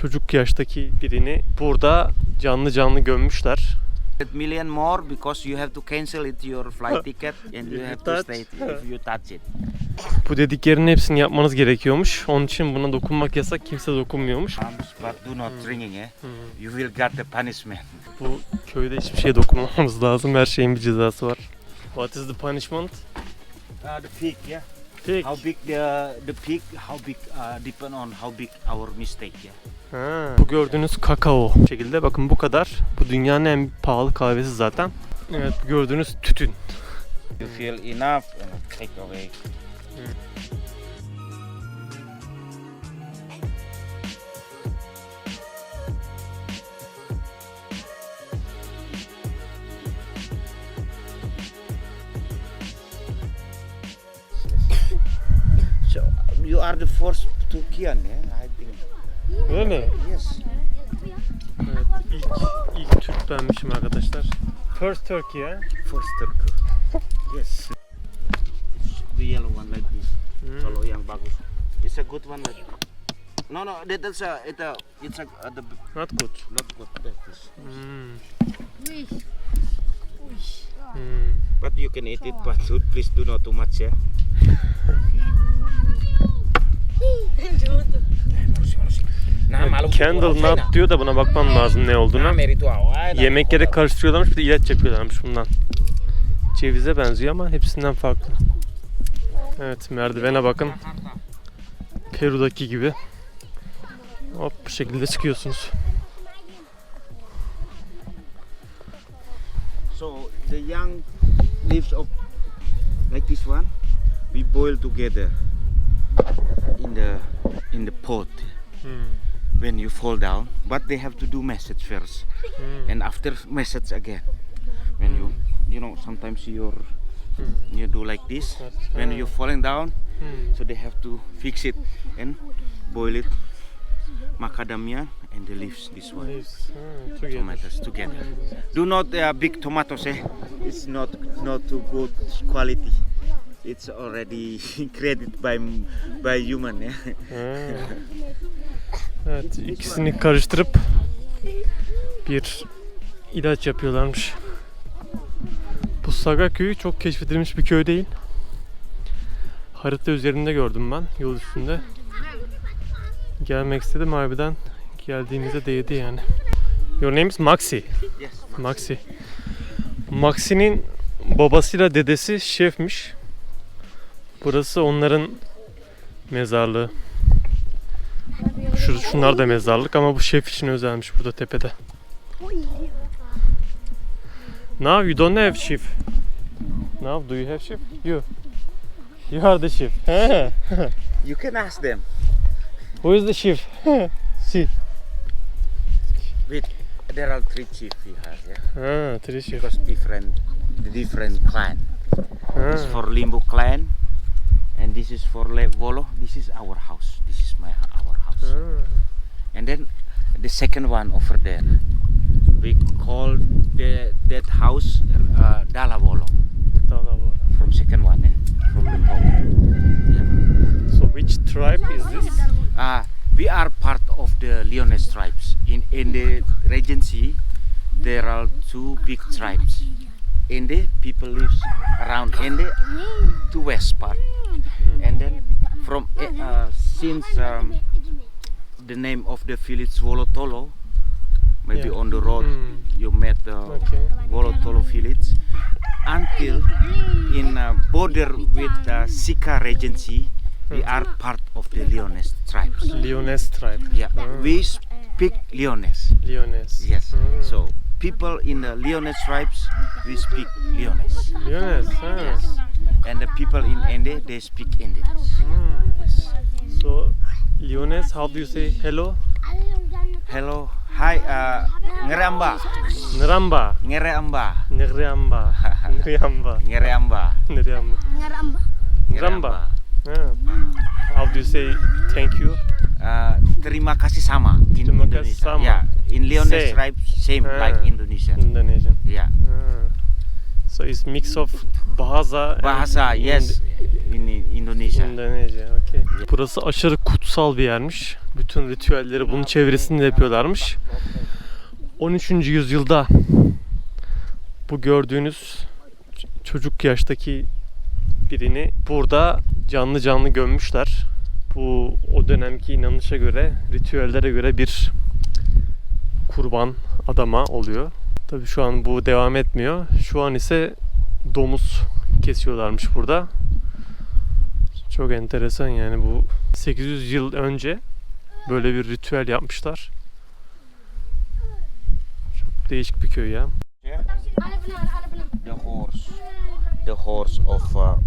Çocuk yaştaki birini burada canlı canlı gömmüşler. million more because you have to cancel it your flight ticket and you have to stay if you touch it. Bu dediklerinin hepsini yapmanız gerekiyormuş. Onun için buna dokunmak yasak. Kimse dokunmuyormuş. Arms, but do not ringing, eh? Hmm. You will get the punishment. Bu köyde hiçbir şeye dokunmamamız lazım. Her şeyin bir cezası var. What is the punishment? Uh, the pig, yeah. Pig. How big the the pig? How big? Uh, depend on how big our mistake, yeah. Ha. Bu gördüğünüz kakao Bu şekilde bakın bu kadar. Bu dünyanın en pahalı kahvesi zaten. Evet bu gördüğünüz tütün. You feel enough and take away. So are the first Turkian, yeah? I think. Öyle mi? Yes. Evet ilk, ilk Türk benmişim arkadaşlar. First Turkey ha? First Turkey. yes. The yellow one like this. Hmm. Kalau yang bagus. It's a good one. Like. No, no, that is a, it a, it's a, uh, the Not good. not good this. Hmm. Wih. Hmm. But you can eat it, but please do not too much, yeah. Candle nut diyor da buna bakmam lazım ne olduğuna. Yemeklere karıştırıyorlarmış bir de ilaç yapıyorlarmış bundan. Cevize benziyor ama hepsinden farklı. Evet merdivene bakın. Peru'daki gibi. Hop bu şekilde çıkıyorsunuz. So the young leaves of like this one, we boil together in the in the pot Hmm. When you fall down. But they have to do massage first, Hmm. and after massage again. When you you know sometimes you're Hmm. you do like this when you're falling down, Hmm. so they have to fix it and boil it macadamia and the leaves this one. Leaves. Ha, together. tomatoes together. Do not uh, big tomatoes, eh? It's not not too good quality. It's already created by by human, eh? Ha. Evet ikisini karıştırıp bir ilaç yapıyorlarmış. Bu Saga köyü çok keşfedilmiş bir köy değil. Harita üzerinde gördüm ben yol üstünde. Gelmek istedim harbiden geldiğimize değdi yani. Your name is Maxi. Yes. Maxi. Maxi'nin babasıyla dedesi şefmiş. Burası onların mezarlığı. Şu, şunlar da mezarlık ama bu şef için özelmiş burada tepede. Now you don't have chef. Now do you have chef? You. You are the chef. You can ask them. Who is the chef? See. There are three chiefs we have, yeah? Ha, three chef. Because different, the different clan. This Ha. for Limbu clan, and this is for Le Volo. This is our house. This is my our house. Ha. And then the second one over there, we call the that house uh, Dalavolo. Tamam. from second one, eh? From the home. So which tribe is this? Uh, we are part of the Leonese tribes. In in the regency, there are two big tribes. In the people lives around in the to west part, and then from eh, uh, since um, the name of the village Wolotolo, maybe Yeah. on the road Hmm. you met the Okay. Wolotolo village until in uh, border with uh, Sika Regency, we Hmm. are part of the Leonese tribes. Leonese tribe. Yeah, Ah. we speak Leonese. Leonese. Yes. Hmm. So people in the Leonese tribes, we speak Leonese, Leonese. Ha. and the people in Ende, they speak. Hmm. Yes. So Leonese, how do you say hello? Hello, hi, uh, Ngeramba, Ngeramba. Ngeramba. Ngeramba. Ngeramba. Ngeramba. Ngeramba. Ngaramba. Nramba. Ah. How do you say thank you? Uh, terima kasih sama in Terima kasih Indonesia. sama. Yeah, in Leonese Same. tribe, same Ah. like Indonesian. Indonesian. Yeah. Ah. So it's mix of Bahasa Bahasa, Ind- yes, in Indonesia. Endonezya. Okay. Burası aşırı kutsal bir yermiş. Bütün ritüelleri bunun çevresinde yapıyorlarmış. 13. yüzyılda bu gördüğünüz çocuk yaştaki birini burada canlı canlı gömmüşler. Bu o dönemki inanışa göre, ritüellere göre bir kurban adama oluyor. Tabii şu an bu devam etmiyor. Şu an ise domuz kesiyorlarmış burada. Çok enteresan yani bu 800 yıl önce böyle bir ritüel yapmışlar. Çok değişik bir köy ya. The horse, the horse of uh,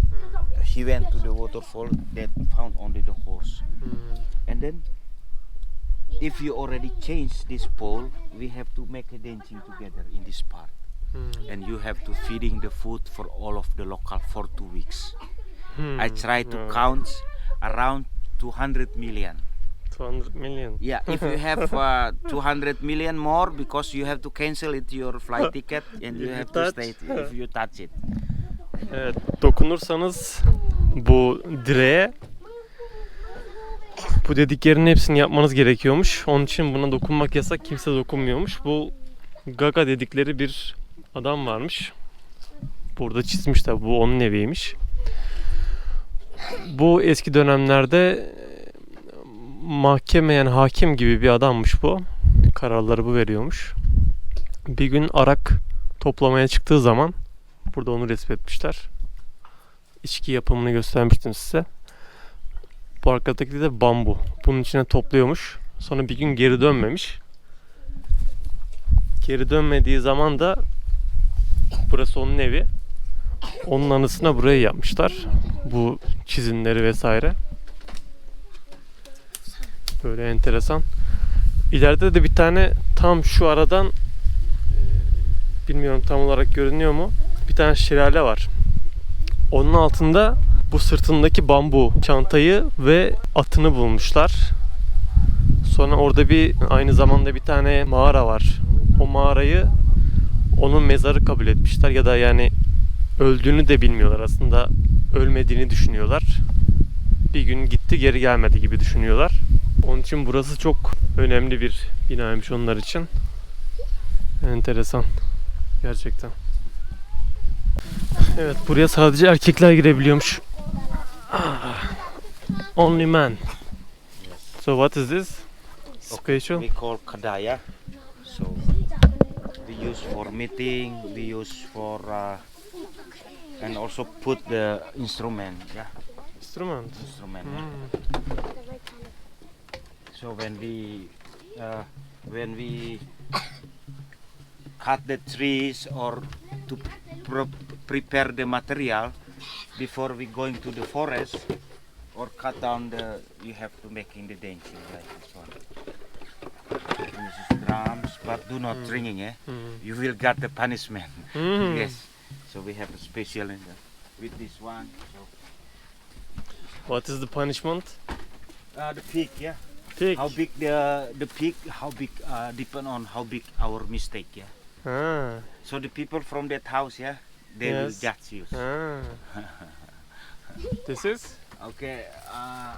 he went to the waterfall that found only the horse, and then if you already changed this pole, we have to make a dancing together in this part, and you have to feeding the food for all of the local for two weeks. I try to Yeah. count around 200 million. 200 million. Yeah, if you have uh, 200 million more because you have to cancel it your flight ticket and you you have to touch. stay it if you touch it. Evet, dokunursanız bu direğe bu dediklerinin hepsini yapmanız gerekiyormuş. Onun için buna dokunmak yasak. Kimse dokunmuyormuş. Bu Gaga dedikleri bir adam varmış. Burada çizmişler. Bu onun eviymiş. Bu eski dönemlerde e, mahkeme yani hakim gibi bir adammış bu. Kararları bu veriyormuş. Bir gün arak toplamaya çıktığı zaman Burada onu resmetmişler. İçki yapımını göstermiştim size. Bu arkadaki de bambu. Bunun içine topluyormuş. Sonra bir gün geri dönmemiş. Geri dönmediği zaman da burası onun evi. Onun anısına burayı yapmışlar. Bu çizimleri vesaire. Böyle enteresan. İleride de bir tane tam şu aradan e, bilmiyorum tam olarak görünüyor mu? bir tane şelale var. Onun altında bu sırtındaki bambu çantayı ve atını bulmuşlar. Sonra orada bir aynı zamanda bir tane mağara var. O mağarayı onun mezarı kabul etmişler ya da yani öldüğünü de bilmiyorlar aslında ölmediğini düşünüyorlar. Bir gün gitti geri gelmedi gibi düşünüyorlar. Onun için burası çok önemli bir binaymış onlar için. Enteresan. Gerçekten. Evet buraya sadece erkekler girebiliyormuş. Ah, Only men. So what is this? Special? We call kadaya. So we use for meeting, we use for uh, and also put the instrument, yeah, Instrument. instrument. Hmm. So when we uh, when we cut the trees or to prepare the material before we going to the forest or cut down the you have to make in the dancing like this one. Drums, but do not Mm. ringing, eh? Hmm. You will get the punishment. Hmm. Yes. So we have a special in the, with this one. So What is the punishment? uh, the pig, yeah. Pig. How big the the pig? How big? Uh, depend on how big our mistake, yeah. Ah, So the people from that house, yeah, they will Yes. judge you. ah. This is? Okay. Uh?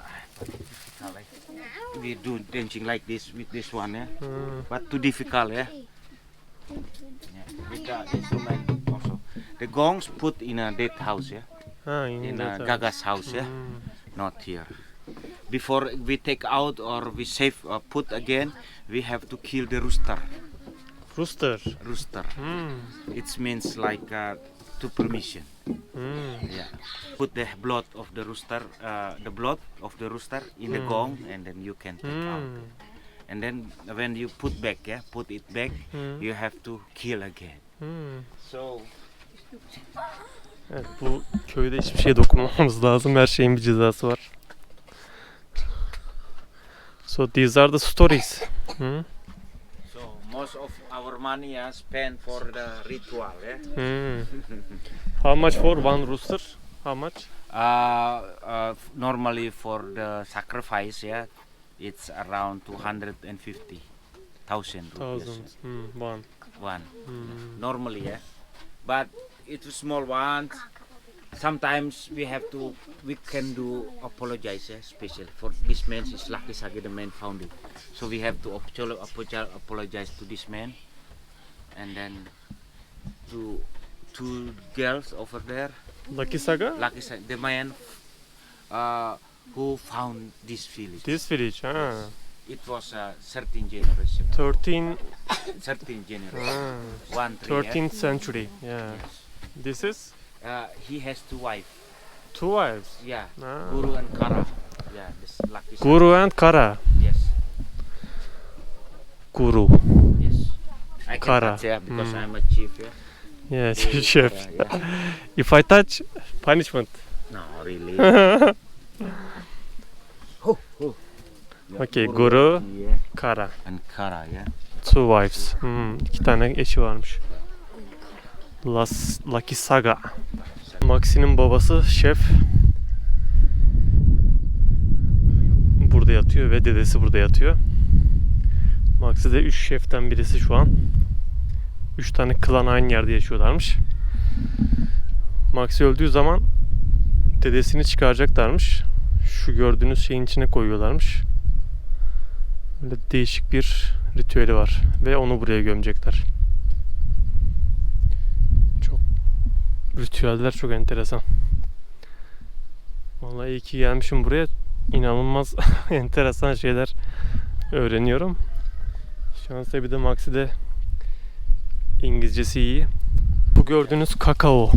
We do dancing like this with this one, yeah. Hmm. But too difficult, yeah. yeah. With the instrument. The gongs put in a dead house, yeah. Ah, in, In a house. Gaga's house, yeah. Hmm. Not here. Before we take out or we save uh, put again, we have to kill the rooster. Rooster. Rooster. Hmm. It means like uh, to permission. Hmm. Yeah. Put the blood of the rooster, uh, the blood of the rooster in the Mm. gong, and then you can take out. Hmm. And then when you put back, yeah, put it back, Hmm. you have to kill again. Hmm. So Evet, bu köyde hiçbir şeye dokunmamamız lazım. Her şeyin bir cezası var. So these are the stories. Hmm? so most of our money is spent for the ritual, yeah. Hmm. How much for one rooster? How much? Uh, uh, normally for the sacrifice, yeah, it's around 250 thousand rupees. Thousand. Hmm. One. One Hmm. normally, yeah, but it's a small one. sometimes we have to we can do apologize yeah, special for this man is Lucky Sagi the man found it so we have to apologize, apologize to this man and then to two girls over there Lucky Saga? Lucky Sagi the man uh, who found this village This village. Ah. Ha. it was a 13 generation 13 13 generation ha. one three, yeah? 13th century. Yeah. Yes. This is Uh, he has two wives two wives. yeah Ah. Guru and Kara yeah this Lucky Sagi. Guru and Kara. yes Guru. Yes. I can Kara. touch, yeah, because Mm. I'm a chief, yeah. Yes, chef. Yeah. If I touch, punishment. No, really. Ho, ho. Yeah, Okay, Guru. Yeah. Kara. And Kara, yeah. Two wives. Hmm, iki tane eşi varmış. Las, Lucky Saga. Maxi'nin babası şef. Burada yatıyor ve dedesi burada yatıyor. Maxi de 3 şeften birisi şu an. 3 tane klan aynı yerde yaşıyorlarmış. Maxi öldüğü zaman dedesini çıkaracaklarmış. Şu gördüğünüz şeyin içine koyuyorlarmış. Böyle değişik bir ritüeli var ve onu buraya gömecekler. Çok ritüeller çok enteresan. Vallahi iyi ki gelmişim buraya. İnanılmaz enteresan şeyler öğreniyorum. Şansa bir de Maxi de İngilizcesi iyi. Bu gördüğünüz kakao.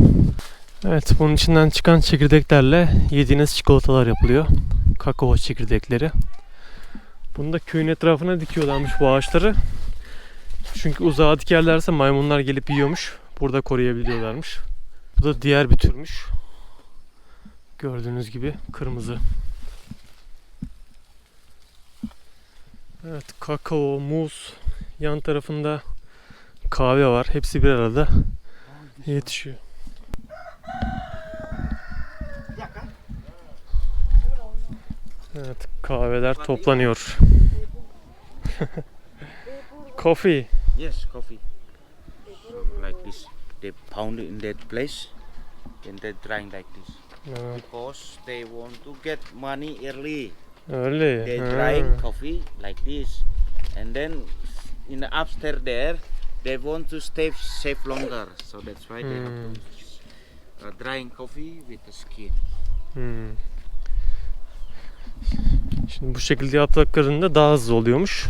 Evet bunun içinden çıkan çekirdeklerle yediğiniz çikolatalar yapılıyor. Kakao çekirdekleri. Bunu da köyün etrafına dikiyorlarmış bu ağaçları. Çünkü uzağa dikerlerse maymunlar gelip yiyormuş. Burada koruyabiliyorlarmış. Da diğer bir türmüş. Gördüğünüz gibi kırmızı. Evet kakao, muz, yan tarafında kahve var. Hepsi bir arada yetişiyor. Evet kahveler toplanıyor. Coffee. Yes, coffee. Like this. They pound in that place and they're drying like this. Ha, Because they want to get money early. Öyle. They ha. drying coffee like this. And then in the upstairs there, they want to stay safe longer. So that's why they have to uh, drying coffee with the skin. Hmm. Şimdi bu şekilde yaptıklarında daha hızlı oluyormuş.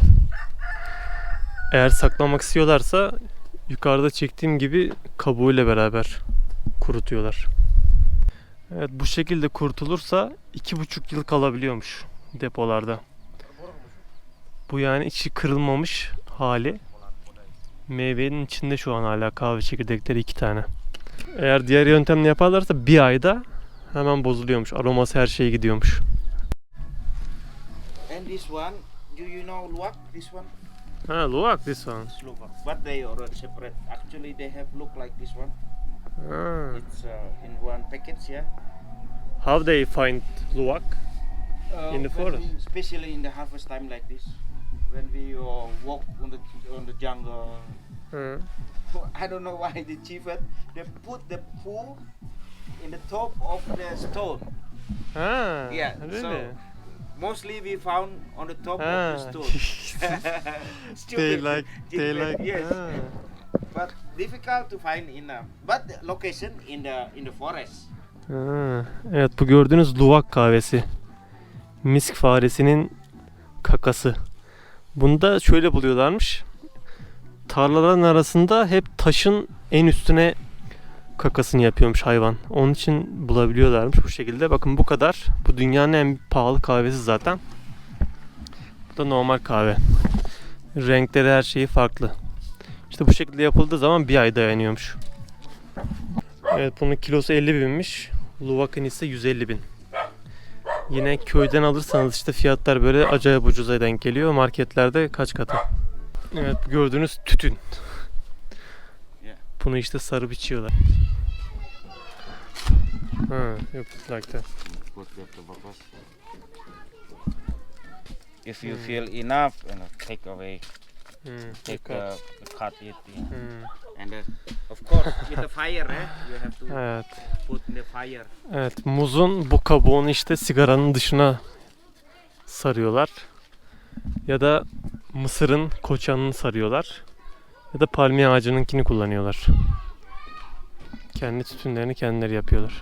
Eğer saklamak istiyorlarsa yukarıda çektiğim gibi kabuğuyla beraber kurutuyorlar. Evet bu şekilde kurutulursa iki buçuk yıl kalabiliyormuş depolarda. Bu yani içi kırılmamış hali. Meyvenin içinde şu an hala kahve çekirdekleri iki tane. Eğer diğer yöntemle yaparlarsa bir ayda hemen bozuluyormuş. Aroması her şeye gidiyormuş. And this one, do you know luwak? This one, Ha, luwak this one. Slovak. But they are separate. Actually, they have look like this one. Ha. It's uh, in one package, yeah. How they find luwak? Uh, In the forest? we- especially in the harvest time like this, when we uh, walk on the on the jungle. Ha. I don't know why the chief had- they put the poo in the top of the stone. Ha. Yeah, Really? so- Mostly we found on the top Ha. of the stone. they like they like yes. ha. But difficult to find in a but the location in the in the forest. Ha. Evet bu gördüğünüz luwak kahvesi. Misk faresinin kakası. Bunda şöyle buluyorlarmış. Tarlaların arasında hep taşın en üstüne kakasını yapıyormuş hayvan. Onun için bulabiliyorlarmış bu şekilde. Bakın bu kadar. Bu dünyanın en pahalı kahvesi zaten. Bu da normal kahve. Renkleri her şeyi farklı. İşte bu şekilde yapıldığı zaman bir ay dayanıyormuş. Evet bunun kilosu 50 binmiş. Luvak'ın ise 150 bin. Yine köyden alırsanız işte fiyatlar böyle acayip ucuza denk geliyor. Marketlerde kaç katı. Evet gördüğünüz tütün. Bunu işte sarıp içiyorlar. Ha, yok like that. If you feel enough, you know, take away Hmm, take uh, cut it. yeah. Hmm, And uh, of course, with the fire, eh, you have to Evet. put in the fire. Evet, muzun bu kabuğunu işte sigaranın dışına sarıyorlar. Ya da mısırın koçanını sarıyorlar. Ya da palmiye ağacınınkini kullanıyorlar. Kendi tütünlerini kendileri yapıyorlar.